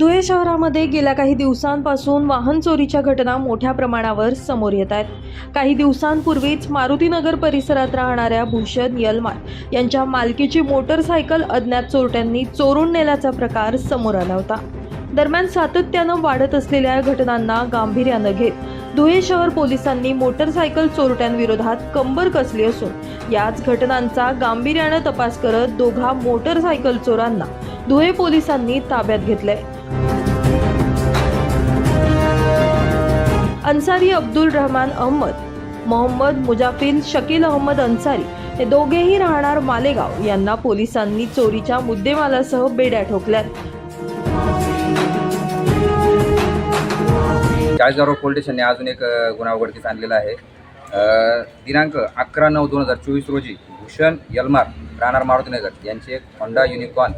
धुळे शहरामध्ये गेल्या काही दिवसांपासून वाहन चोरीच्या घटना मोठ्या प्रमाणावर समोर येत आहेत. काही दिवसांपूर्वीच मारुतीनगर परिसरात राहणाऱ्या भूषण यलमार यांच्या मालकीची मोटरसायकल अज्ञात चोरट्यांनी चोरून नेल्याचा प्रकार समोर आला होता. दरम्यान सातत्यानं वाढत असलेल्या या घटनांना गांभीर्यानं घेत धुळे शहर पोलिसांनी मोटरसायकल चोरट्यांविरोधात कंबर कसली असून याच घटनांचा गांभीर्यानं तपास करत दोघा मोटरसायकल चोरांना धुळे पोलिसांनी ताब्यात घेतलंय. अन्सारी अब्दुल रहमान अहमद मोहम्मद मुजाफिल शकील अहमद अन्सारी हे दोघेही राहणार मालेगाव. यांना पोलिसांनी चोरीच्या मुद्देमालासह बेड्या ठोकल्यात. चाळीसगाव पोलीस स्टेशनने अजून एक गुन्हा उघडकीस आणलेला आहे. दिनांक अकरा नऊ दोन हजार चोवीस रोजी भूषण यलमार राहणार मारुतीनगर. यांची एक होंडा युनिकॉर्न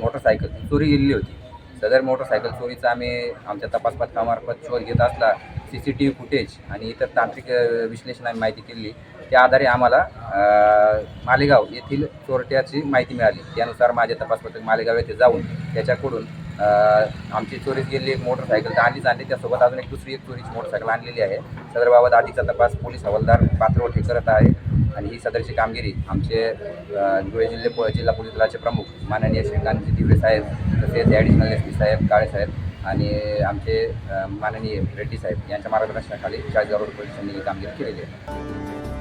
मोटरसायकल चोरी गेलेली होती. सदर मोटरसायकल चोरीचा आम्ही आमच्या तपास पथकामार्फत शोध घेत असला C C T V footage आणि इतर तांत्रिक विश्लेषण आम्ही माहिती केली. त्या आधारे आम्हाला मालेगाव येथील चोरट्याची माहिती मिळाली. त्यानुसार माझे तपास पथक मालेगाव येथे जाऊन त्याच्याकडून आमची चोरीस गेलेली एक मोटरसायकल तर आणलीच आणली. त्यासोबत अजून एक दुसरी एक चोरीची मोटरसायकल आणलेली आहे. सदरबाबत आधीचा तपास पोलीस हवालदार पात्रवठे करत आहे. आणि ही सदरची कामगिरी आमचे धुळे जिल्हे पो जिल्हा पोलीस दलाचे प्रमुख माननीय श्रीकांतजी दिवे साहेब तसेच ॲडिशनल एस पी साहेब काळे साहेब आणि आमचे माननीय रेड्डी साहेब यांच्या मार्गदर्शनाखाली चाळीसगाव रोड पोलिसांनी ही कामगिरी केलेली आहे.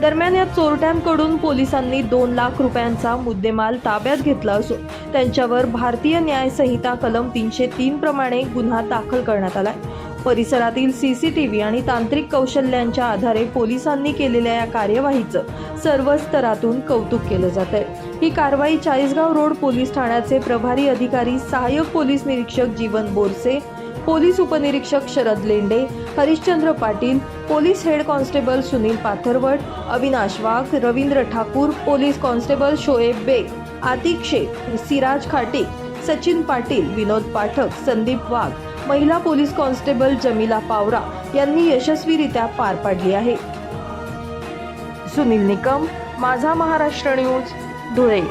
दरम्यान या चोरट्यांकडून पोलिसांनी दोन लाख रुपयांचा मुद्देमाल ताब्यात घेतला असून त्यांच्यावर भारतीय न्यायसंहिता कलम तीनशे तीन प्रमाणे गुन्हा दाखल करण्यात आला आहे परिसरातील सीसीटीव्ही आणि तांत्रिक कौशल्यांच्या आधारे पोलिसांनी केलेल्या या कार्यवाहीचं सर्व स्तरातून कौतुक केलं जात आहे. ही कारवाई चाळीसगाव रोड पोलीस ठाण्याचे प्रभारी अधिकारी सहाय्यक पोलीस निरीक्षक जीवन बोरसे पोलीस उपनिरीक्षक Sharad Lende Harishchandra Patil police head constable Sunil Pathravat Avinash Wagh Ravindra Thakur police constable Shoaib Baig Atiq Shaikh Siraj Khate Sachin Patil Vinod Pathak Sandeep Wagh महिला police constable जमिला Pawara यांनी यशस्वीरित्या पार पाडली आहे. सुनील निकम माझा Maharashtra news Dhule.